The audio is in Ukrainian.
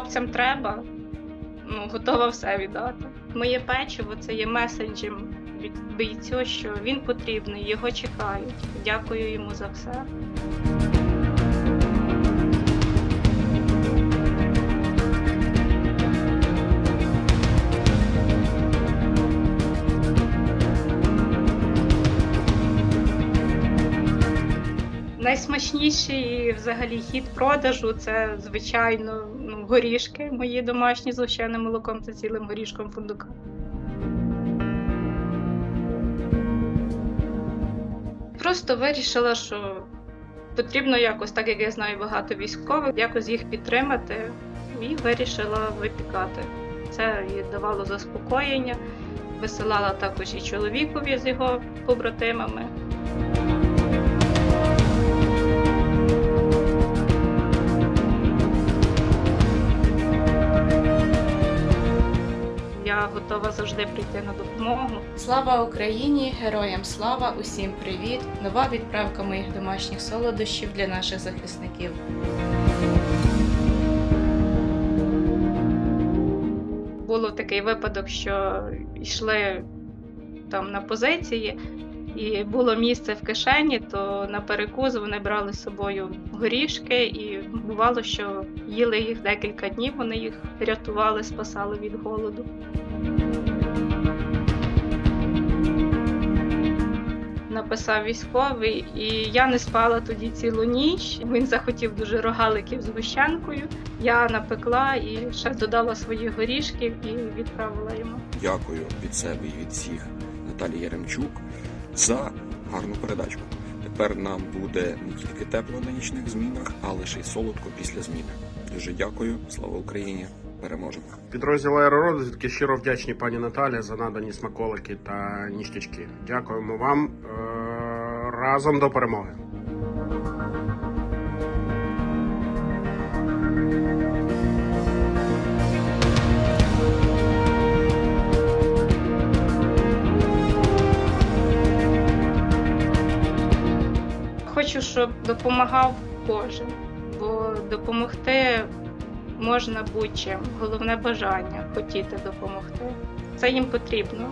хлопцям треба, ну, готова все віддати. Моє печиво це є меседжем від бійцю, що він потрібний, його чекають. Дякую йому за все. Найсмачніший взагалі хід продажу це, звичайно, ну, горішки мої домашні з лущеним молоком та цілим горішком фундука. Просто вирішила, що потрібно якось, так як я знаю багато військових, якось їх підтримати і вирішила випікати. Це їй давало заспокоєння, висилала також і чоловікові з його побратимами. Я готова завжди прийти на допомогу. Слава Україні! Героям слава! Усім привіт! Нова відправка моїх домашніх солодощів для наших захисників. Було такий випадок, що йшли там на позиції, і було місце в кишені, то на перекус вони брали з собою горішки, і бувало, що їли їх декілька днів, вони їх рятували, спасали від голоду. Написав військовий, і я не спала тоді цілу ніч. Він захотів дуже рогаликів з гущенкою. Я напекла і ще додала своїх горішків і відправила йому. Дякую від себе і від всіх Наталії Яремчук за гарну передачку. Тепер нам буде не тільки тепло на нічних змінах, але ще й солодко після зміни. Дуже дякую, слава Україні! Переможемо! Підрозділ аеророзвідки щиро вдячні пані Наталі за надані смаколики та ніштячки. Дякуємо вам е, разом до перемоги. Хочу, щоб допомагав кожен, бо допомогти можна будь-чим. Головне бажання хотіти допомогти. Це їм потрібно.